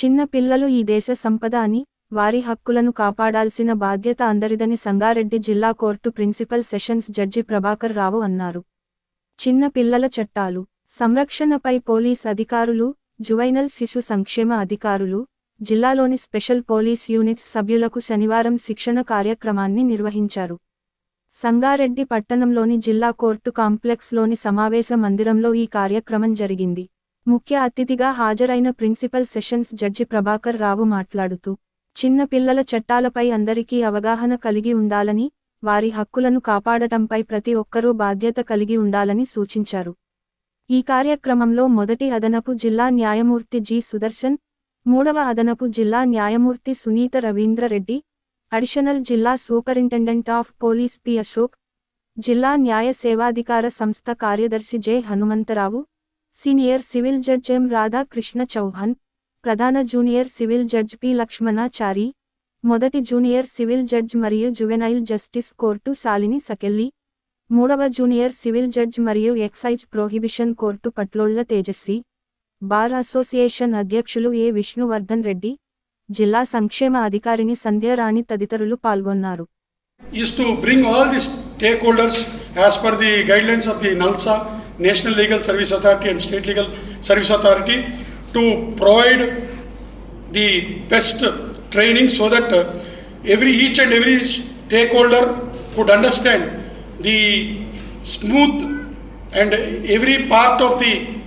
చిన్న పిల్లలు ఈ దేశ సంపద అని వారి హక్కులను కాపాడాల్సిన బాధ్యత అందరిదని సంగారెడ్డి జిల్లా court principal sessions judge Prabhakar Rao అన్నారు. చిన్న పిల్లల చట్టాలు. సంరక్షణపై పోలీస్ అధికారులు జువైనల్ శిశు సంక్షేమ అధికారులు జిల్లాలోని స్పెషల్ పోలీస్ యూనిట్స్ సభ్యులకు శనివారం శిక్షణ కార్యక్రమాన్ని నిర్వహించారు. సంగారెడ్డి పట్టణంలోని జిల్లా కోర్టు కాంప్లెక్స్లోని సమావేశ మందిరంలో ఈ కార్యక్రమం జరిగింది. ముఖ్య అతిథిగా హాజరైన principal sessions judge Prabhakar Rao మాట్లాడుతూ చిన్న పిల్లల చట్టాలపై అందరికీ అవగాహన కలిగి ఉండాలని వారి హక్కులను కాపాడటంపై ప్రతి ఒక్కరూ బాధ్యత కలిగి ఉండాలని సూచించారు. ఈ కార్యక్రమంలో మొదటి అదనపు జిల్లా న్యాయమూర్తి జి. సుదర్శన్ మూడవ అదనపు జిల్లా న్యాయమూర్తి సునీత రవీంద్రరెడ్డి అడిషనల్ జిల్లా superintendent of police P. Ashok జిల్లా న్యాయ సేవాధికార సంస్థ కార్యదర్శి J. Hanumantha Rao senior civil judge M Radhakrishna Chauhan ప్రధాన junior civil judge P Lakshmanachari మొదటి జూనియర్ సివిల్ జడ్జ్ మరియు juvenile justice court Shalini Sakelli మూడవ జూనియర్ సివిల్ జడ్జ్ మరియు excise prohibition court Patlolla Tejashri bar association అధ్యక్షులు A Vishnuvardhan Reddy జిల్లా సంక్షేమ అధికారిని సంధ్యారాణి తదితరులు పాల్గొన్నారు. is to bring all the stakeholders as per the guidelines of the NALSA, National Legal Service Authority and State Legal Service Authority to provide the best training so that uh, every, each and every stakeholder could understand the smooth and every part of the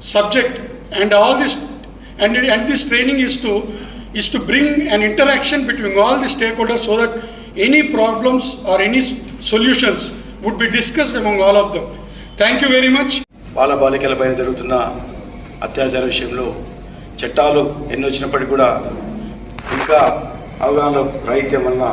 subject. And all this and, and this training is to is to bring an interaction between all the stakeholders so that any problems or any solutions would be discussed among all of them thank you very much బాల బాలికలపైన జరుగుతున్న అత్యాచార విషయంలో చట్టాలు ఎన్ని వచ్చినప్పటికీ కూడా ఇంకా అవగాహన రాహిత్యం వలన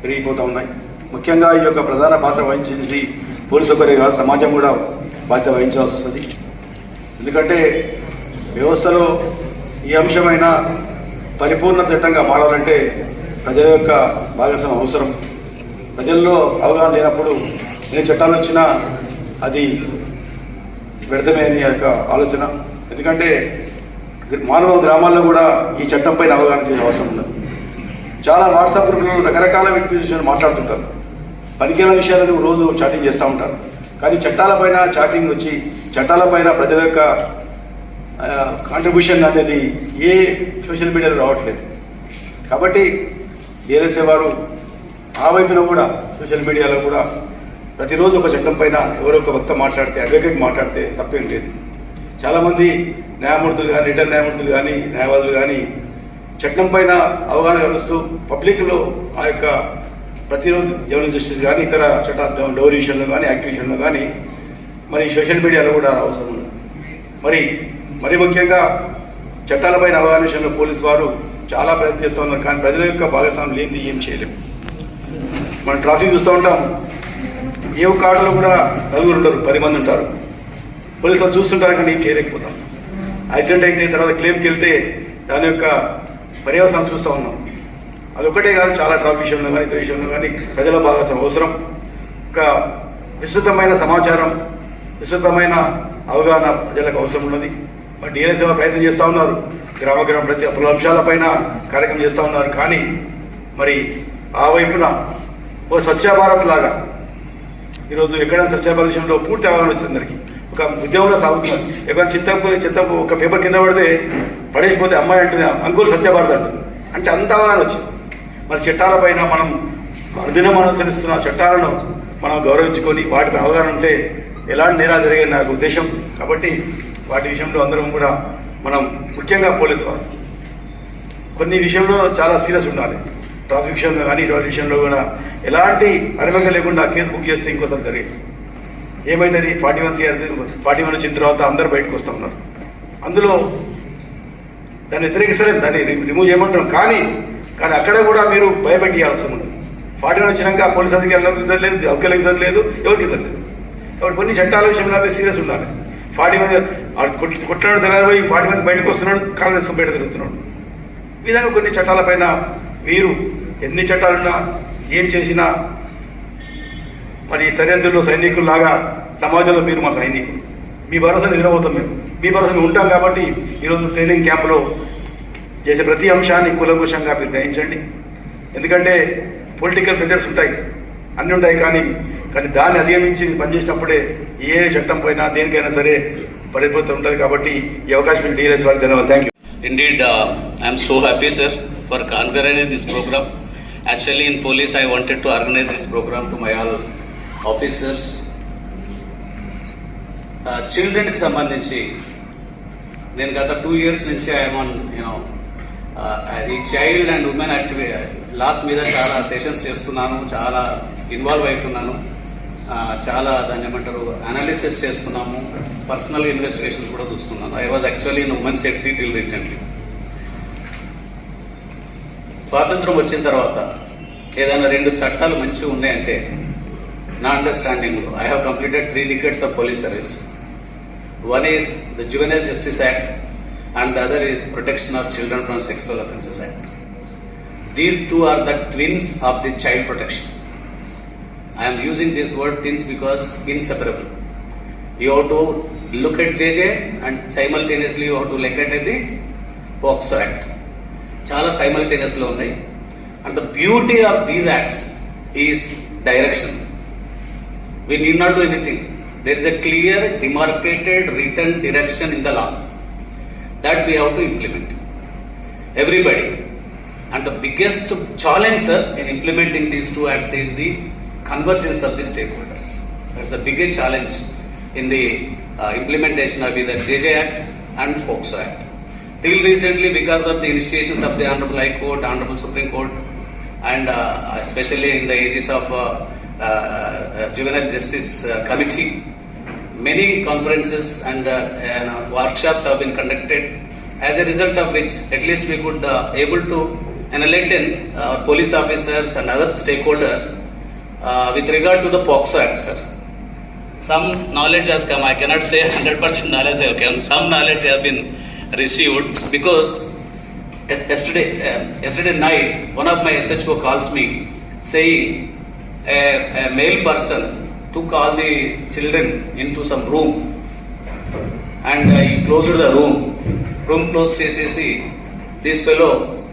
పెరిగిపోతూ ఉన్నాయి. ముఖ్యంగా ఈ యొక్క ప్రధాన పాత్ర వహించింది పోలీసు ఒకరే కాదు సమాజం కూడా బాధ్యత వహించాల్సి వస్తుంది. ఎందుకంటే వ్యవస్థలో ఈ అంశమైన పరిపూర్ణ చట్టంగా మారాలంటే ప్రజల యొక్క భాగస్వామ్యం అవసరం. ప్రజల్లో అవగాహన లేనప్పుడు ఏ చట్టాలు వచ్చినా అది వ్యర్థమే అని యొక్క ఆలోచన. ఎందుకంటే మానవ గ్రామాల్లో కూడా ఈ చట్టం పైన అవగాహన చేసే అవసరం ఉంది చాలా వాట్సాప్ గ్రూపులలో రకరకాల విషయాలు మాట్లాడుతుంటారు. పనికిన విషయాలను రోజు చాటింగ్ చేస్తూ ఉంటారు. కానీ చట్టాలపైన చాటింగ్ వచ్చి చట్టాలపైన ప్రజల యొక్క కాంట్రిబ్యూషన్ అనేది ఏ సోషల్ మీడియాలో రావట్లేదు. కాబట్టి డిఎల్ఎస్ఏ వారు ఆ వైపున కూడా సోషల్ మీడియాలో కూడా ప్రతిరోజు ఒక చట్టం పైన ఎవరో ఒక వక్త మాట్లాడితే అడ్వకేట్ మాట్లాడితే తప్పేం లేదు. చాలామంది న్యాయమూర్తులు కానీ రిటర్న్ న్యాయమూర్తులు కానీ న్యాయవాదులు కానీ చట్టం పైన అవగాహన కలుస్తూ పబ్లిక్లో ఆ యొక్క ప్రతిరోజు జవన జస్టిస్ కానీ ఇతర చట్ట డోర్ విషయంలో కానీ యాక్ట్ విషయంలో కానీ మరి సోషల్ మీడియాలో కూడా అవసరం ఉంది మరి మరి ముఖ్యంగా చట్టాలపైన అవగాహన విషయంలో పోలీసు వారు చాలా ప్రయత్నం చేస్తూ ఉన్నారు కానీ ప్రజల యొక్క భాగస్వామ్యం లేనిది ఏం చేయలేము మనం ట్రాఫిక్ చూస్తూ ఉంటాం ఏ ఒక్క కూడా నలుగురు ఉంటారు పది మంది ఉంటారు. పోలీసు వాళ్ళు చూస్తుంటారు కానీ చేయలేకపోతాం యాక్సిడెంట్ అయితే తర్వాత క్లెయిమ్కి వెళ్తే దాని యొక్క పర్యవసానం చూస్తూ ఉన్నాం. అది ఒకటే కాదు చాలా ట్రాఫిక్ విషయంలో కానీ ఇతర విషయంలో కానీ ప్రజల భాగస్వామ్యం అవసరం. ఒక విస్తృతమైన సమాచారం విస్తృతమైన అవగాహన ప్రజలకు అవసరం ఉన్నది. మరి డీఎల్ఎస్ ప్రయత్నం చేస్తూ ఉన్నారు. గ్రామ గ్రామ ప్రతి పలు అంశాలపైన కార్యక్రమం చేస్తూ ఉన్నారు. కానీ మరి ఆ వైపున ఓ స్వచ్ఛ భారత్ లాగా ఈరోజు ఎక్కడైనా స్వచ్ఛ విషయంలో పూర్తి అవగాహన వచ్చింది అందరికీ. ఒక ఉద్యోగంలో సాగుతున్నారు ఎక్కడ చిత్తపు చింత ఒక పేపర్ కింద పడితే పడేసిపోతే అమ్మాయి అంటుంది అంకుల్ సత్యభారత అంటుంది. అంటే అంత అవగాహన వచ్చింది. మరి చట్టాలపైన మనం అనుదినం అనుసరిస్తున్న చట్టాలను మనం గౌరవించుకొని వాటిపై అవగాహన ఉంటే ఎలాంటి నేరాలు జరిగే నాకు ఉద్దేశం. కాబట్టి వాటి విషయంలో అందరం కూడా మనం ముఖ్యంగా పోలీసు వారు. కొన్ని విషయంలో చాలా సీరియస్ ఉండాలి. ట్రాఫిక్ విషయంలో కానీ ఇటువంటి విషయంలో కూడా ఎలాంటి అనుభవం లేకుండా కేసు బుక్ చేస్తే ఇంకోసారి జరిగింది. ఏమైతుంది? Forty one CR forty one వచ్చిన తర్వాత అందరు బయటకు వస్తూ ఉన్నారు. అందులో దాన్ని వ్యతిరేకిస్తలేం దాన్ని రిమూవ్ చేయమంటున్నాం కానీ కానీ అక్కడ కూడా మీరు భయపెట్టియాల్సి ఉంది. ఫార్టీ వన్ వచ్చినాక పోలీస్ అధికారులకు ఇజర్ లేదు అక్కలకు లేదు ఎవరికి ఇజర్ కాబట్టి కొన్ని చట్టాల విషయంలో మీరు సీరియస్ ఉండాలి. ఫార్టీ వన్ కొట్లాడు తెల్లారిపోయి ఫార్టీ వన్ బయటకు వస్తున్నాడు కాలు తీసుకుని బయట తిరుగుతున్నాడు. ఈ విధంగా కొన్ని చట్టాలపైన మీరు ఎన్ని చట్టాలున్నా ఏం చేసినా మరి సరిహద్దుల్లో సైనికుల్లాగా సమాజంలో మీరు మా సైనికులు. మీ భరోసా నిద్రపోతాం మేము. మీ భరోసా మేము ఉంటాం కాబట్టి ఈరోజు ట్రైనింగ్ క్యాంపులో చేసే ప్రతి అంశాన్ని కులంకుశంగా మీరు గ్రహించండి. ఎందుకంటే పొలిటికల్ ప్రెజర్స్ ఉంటాయి అన్నీ ఉంటాయి కానీ కానీ దాన్ని అధిగమించి పనిచేసినప్పుడే ఏ చట్టం పోయినా దేనికైనా సరే పడిపోతూ ఉంటుంది కాబట్టి ఈ అవకాశం డీఎల్ఎస్ వారికి ధన్యవాదాలు. Thank you indeed I'm so happy sir for organizing this program. Actually, in police, I wanted to organize this program to my all officers. Uh, చిల్డ్రన్కి సంబంధించి నేను గత టూ ఇయర్స్ నుంచి ఐఎమ్ ఆన్ యూనో ఈ child and women యాక్టివి laws మీద చాలా sessions చేస్తున్నాను చాలా ఇన్వాల్వ్ అవుతున్నాను చాలా దాన్ని ఏమంటారు అనాలిసిస్ చేస్తున్నాము పర్సనల్ ఇన్వెస్టిగేషన్ కూడా చూస్తున్నాను I was actually in women safety till recently స్వాతంత్రం వచ్చిన తర్వాత ఏదైనా రెండు చట్టాలు మంచిగా ఉన్నాయంటే నా అండర్స్టాండింగ్లో I have completed three decades of police service one is the juvenile justice act and the other is protection of children from sexual offences act these two are the twins of the child protection I'm using this word word because inseparable you how to look at JJ and simultaneously you how to look at the POCSO act చాలా సైమల్టేనియస్లో ఉన్నాయి. And the beauty of these acts is direction we need not do anything there is a clear demarcated return direction in the law that we have to implement everybody and the biggest challenge sir in implementing these two acts is the convergence of the stakeholders that's the biggest challenge in the implementation of either JJ act and POCSO act Till recently, because of the initiations of the Honorable High Court, Honorable Supreme Court, and uh, especially in the ages of uh, uh, uh, Juvenile Justice uh, Committee, many conferences and uh, and, uh, workshops have been conducted as a result of which at least we could uh, able to enlighten uh, police officers and other stakeholders uh, with regard to the POXO Act, sir. Some knowledge has come. I cannot say 100% knowledge have come. Some knowledge has been received because yesterday, uh, yesterday night, one of my SHO calls me saying a, a male person took all the children into some room and uh, he closed the room. Room closed చేసేసి this fellow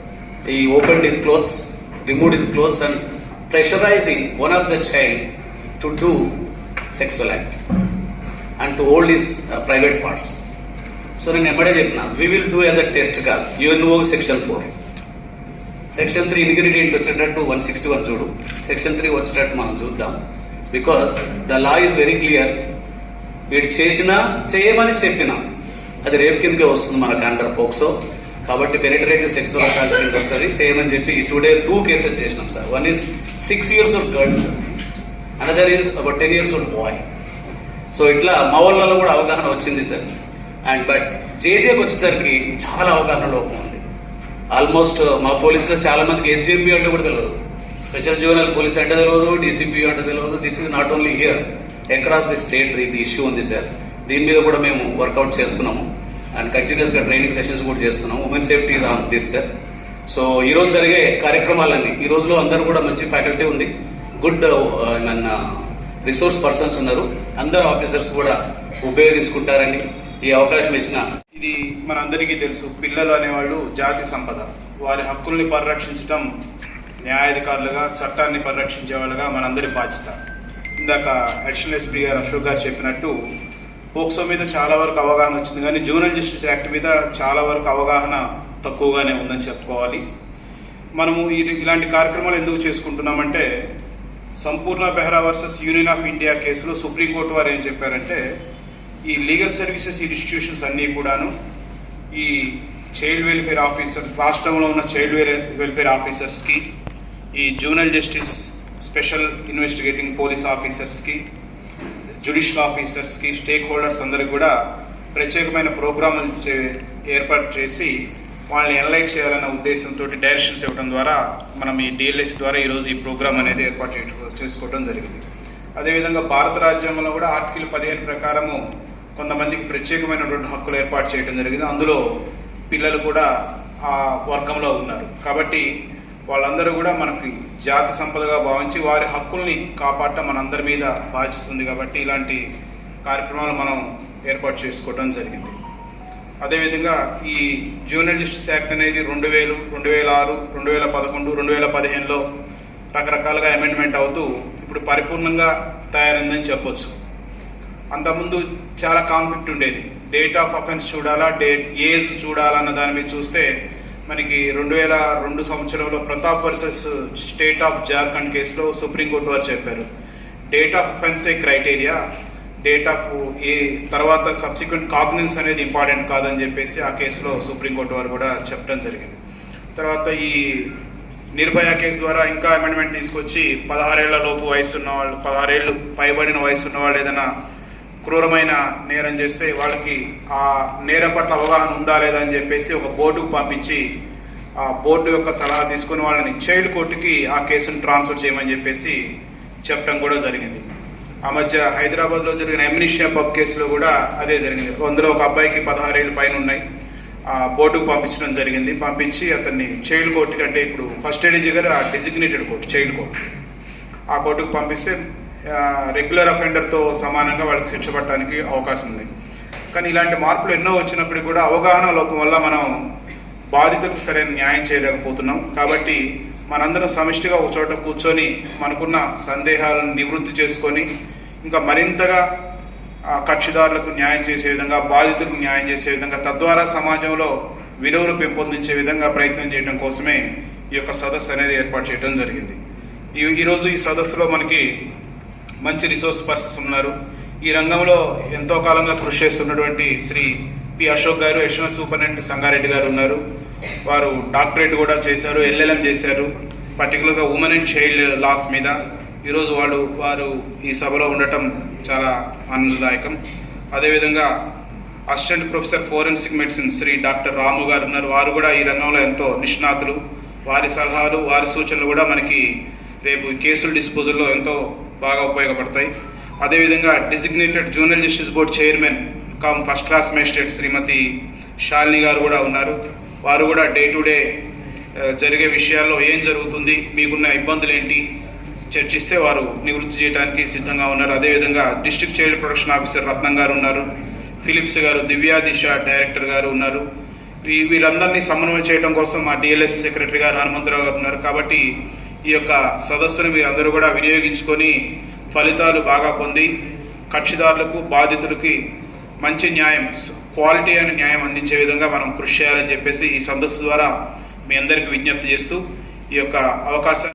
he opened his clothes, removed his clothes and pressurizing one of the child to do sexual act and to hold his uh, private parts. So నేను ఎమ్మడే చెప్పిన we will do as a test call UNO section four section three ingredient వచ్చేటట్టు one sixty one చూడు. Section three వచ్చేటట్టు మనం చూద్దాం. Because the law is very clear వీడు చేసినా చేయమని చెప్పినా. అది రేపు కిందకే వస్తుంది మనకు అండర్ పోక్సో కాబట్టి పెనిటరేటివ్ సెక్సువల్ అటాక్ కింద వస్తుంది. చేయమని చెప్పి టుడే టూ కేసెస్ చేసినాం sir one is six years old girl sir another is about ten years old boy so ఇట్లా మా వాళ్ళలో కూడా అవగాహన వచ్చింది సార్ అండ్ బట్ జేజేకి వచ్చేసరికి చాలా అవగాహన లోపం ఉంది. ఆల్మోస్ట్ uh, మా పోలీసులో చాలా మందికి ఎస్జిఎంపీ అంటే కూడా తెలియదు స్పెషల్ జోనల్ పోలీస్ అంటే తెలియదు డీసీపీ అంటే తెలియదు this is not only here across the state ఇది ఇష్యూ ఉంది సార్ దీని మీద కూడా మేము వర్కౌట్ చేస్తున్నాము. అండ్ కంటిన్యూస్గా ట్రైనింగ్ సెషన్స్ కూడా చేస్తున్నాము. Women safety on this sir so ఈరోజు జరిగే కార్యక్రమాలన్నీ ఈ రోజులో అందరూ కూడా మంచి ఫ్యాకల్టీ ఉంది. గుడ్ మన రిసోర్స్ పర్సన్స్ ఉన్నారు. అందరు ఆఫీసర్స్ కూడా ఉపయోగించుకుంటారండి ఈ అవకాశం ఇచ్చిన. ఇది మనందరికీ తెలుసు పిల్లలు అనేవాళ్ళు జాతి సంపద. వారి హక్కుల్ని పరిరక్షించడం న్యాయాధికారులుగా చట్టాన్ని పరిరక్షించే వాళ్ళుగా మనందరి బాధ్యత. ఇందాక అడిషనల్ ఎస్పీ గారు అశోక్ గారు చెప్పినట్టు పోక్సో మీద చాలా వరకు అవగాహన వచ్చింది కానీ జూనల్ జస్టిస్ యాక్ట్ మీద చాలా వరకు అవగాహన తక్కువగానే ఉందని చెప్పుకోవాలి. మనము ఇలాంటి కార్యక్రమాలు ఎందుకు చేసుకుంటున్నామంటే Sampurna Behera versus union of India కేసులో సుప్రీంకోర్టు వారు ఏం చెప్పారంటే ఈ లీగల్ సర్వీసెస్ ఇన్స్టిట్యూషన్స్ అన్నీ కూడాను ఈ చైల్డ్ వెల్ఫేర్ ఆఫీసర్ రాష్ట్రంలో ఉన్న చైల్డ్ వెల్ఫేర్ ఆఫీసర్స్కి ఈ juvenile justice special investigating police ఆఫీసర్స్కి judicial ఆఫీసర్స్కి స్టేక్ హోల్డర్స్ అందరికి కూడా ప్రత్యేకమైన ప్రోగ్రాములు చే- ఏర్పాటు చేసి వాళ్ళని ఎన్లైట్ చేయాలన్న ఉద్దేశంతో డైరెక్షన్స్ ఇవ్వడం ద్వారా మనం ఈ డిఎల్ఎస్ ద్వారా ఈరోజు ఈ ప్రోగ్రామ్ అనేది ఏర్పాటు చేసుకోవడం జరిగింది. అదేవిధంగా భారత రాజ్యాంగంలో కూడా ఆర్టికల్ పదిహేను ప్రకారము కొంతమందికి ప్రత్యేకమైనటువంటి హక్కులు ఏర్పాటు చేయడం జరిగింది. అందులో పిల్లలు కూడా ఆ వర్గంలో ఉన్నారు. కాబట్టి వాళ్ళందరూ కూడా మనకి జాతి సంపదగా భావించి వారి హక్కుల్ని కాపాడటం మనందరి మీద బాధిస్తుంది కాబట్టి ఇలాంటి కార్యక్రమాలు మనం ఏర్పాటు చేసుకోవడం జరిగింది. అదేవిధంగా ఈ జూనియర్ యాక్ట్ అనేది రెండు వేలు రెండు వేల ఆరు రెండు వేల పదకొండు రెండు వేల పదిహేనులో రకరకాలుగా అమెండ్మెంట్ అవుతూ ఇప్పుడు పరిపూర్ణంగా తయారైందని చెప్పొచ్చు. అంతకుముందు చాలా కాన్ఫ్లిక్ట్ ఉండేది. డేట్ ఆఫ్ అఫెన్స్ చూడాలా డేట్ ఏజ్ చూడాలా అన్న దాని మీద చూస్తే మనకి రెండు వేల రెండు సంవత్సరంలో Pratap versus state of Jharkhand కేసులో సుప్రీంకోర్టు వారు చెప్పారు. డేట్ ఆఫ్ అఫెన్సే క్రైటీరియా డేట్ ఆఫ్ ఏ తర్వాత సబ్సిక్వెంట్ కాగ్నెన్స్ అనేది ఇంపార్టెంట్ కాదని చెప్పేసి ఆ కేసులో సుప్రీంకోర్టు వారు కూడా చెప్పడం జరిగింది. తర్వాత ఈ నిర్భయ కేసు ద్వారా ఇంకా అమెండ్మెంట్ తీసుకొచ్చి పదహారేళ్ళ లోపు వయసు ఉన్న వాళ్ళు పదహారేళ్ళు పైబడిన వయసు ఉన్న వాళ్ళు ఏదైనా క్రూరమైన నేరం చేస్తే వాళ్ళకి ఆ నేరం పట్ల అవగాహన ఉందా లేదా అని చెప్పేసి ఒక బోర్డుకు పంపించి ఆ బోర్డు యొక్క సలహా తీసుకుని వాళ్ళని చైల్డ్ కోర్టుకి ఆ కేసును ట్రాన్స్ఫర్ చేయమని చెప్పేసి చెప్పడం కూడా జరిగింది. ఆ మధ్య హైదరాబాద్లో జరిగిన ఎమ్నిషియా పబ్ కేసులో కూడా అదే జరిగింది. అందులో ఒక అబ్బాయికి పదహారేళ్ళు పైన ఉన్నాయి. ఆ బోర్డుకు పంపించడం జరిగింది. పంపించి అతన్ని చైల్డ్ కోర్టుకి అంటే ఇప్పుడు ఫస్ట్ ఎయిడ్ గారు ఆ డెసిగ్నేటెడ్ కోర్టు చైల్డ్ కోర్టు. ఆ కోర్టుకు పంపిస్తే రెగ్యులర్ అఫెండర్తో సమానంగా వాళ్ళకి శిక్ష పట్టడానికి అవకాశం ఉంది. కానీ ఇలాంటి మార్పులు ఎన్నో వచ్చినప్పటికీ కూడా అవగాహన లోపం వల్ల మనం బాధితులకు సరైన న్యాయం చేయలేకపోతున్నాం. కాబట్టి మనందరం సమిష్టిగా ఒక చోట కూర్చొని మనకున్న సందేహాలను నివృత్తి చేసుకొని ఇంకా మరింతగా కక్షిదారులకు న్యాయం చేసే విధంగా బాధితులకు న్యాయం చేసే విధంగా తద్వారా సమాజంలో విలువలు పెంపొందించే విధంగా ప్రయత్నం చేయడం కోసమే ఈ యొక్క సదస్సు అనేది ఏర్పాటు చేయడం జరిగింది. ఈ ఈరోజు ఈ సదస్సులో మనకి మంచి రిసోర్స్ పర్సన్స్ ఉన్నారు. ఈ రంగంలో ఎంతో కాలంగా కృషి చేస్తున్నటువంటి శ్రీ పి అశోక్ గారు యశ్వంత్ సూపరింటెండెంట్ సంగారెడ్డి గారు ఉన్నారు. వారు డాక్టరేట్ కూడా చేశారు ఎల్ఎల్ఎం చేశారు. పర్టికులర్గా ఉమెన్ అండ్ చైల్డ్ లాస్ మీద ఈరోజు వాళ్ళు వారు ఈ సభలో ఉండటం చాలా ఆనందదాయకం. అదేవిధంగా assistant professor forensic medicine Shri doctor Ramu గారు ఉన్నారు. వారు కూడా ఈ రంగంలో ఎంతో నిష్ణాతులు. వారి సలహాలు వారి సూచనలు కూడా మనకి రేపు కేసుల డిస్పోజల్లో ఎంతో బాగా ఉపయోగపడతాయి. అదేవిధంగా designated junior justice board chairman cum first class magistrate Shrimati Shalini గారు కూడా ఉన్నారు. వారు కూడా డే టు డే జరిగే విషయాల్లో ఏం జరుగుతుంది మీకున్న ఇబ్బందులు ఏంటి చర్చిస్తే వారు నివృత్తి చేయడానికి సిద్ధంగా ఉన్నారు. అదేవిధంగా district child protection officer Ratnam గారు ఉన్నారు. ఫిలిప్స్ గారు దివ్యాదిశ డైరెక్టర్ గారు ఉన్నారు. వీ- వీరందరినీ సమన్వయం చేయడం కోసం మా డిఎల్ఎస్ సెక్రటరీ గారు హనుమంతరావు గారు ఉన్నారు. కాబట్టి ఈ యొక్క సదస్సును మీరందరూ కూడా వినియోగించుకొని ఫలితాలు బాగా పొంది కక్షిదారులకు బాధితులకి మంచి న్యాయం క్వాలిటీ అయిన న్యాయం అందించే విధంగా మనం కృషి చేయాలని చెప్పేసి ఈ సదస్సు ద్వారా మీ అందరికీ విజ్ఞప్తి చేస్తూ ఈ యొక్క అవకాశం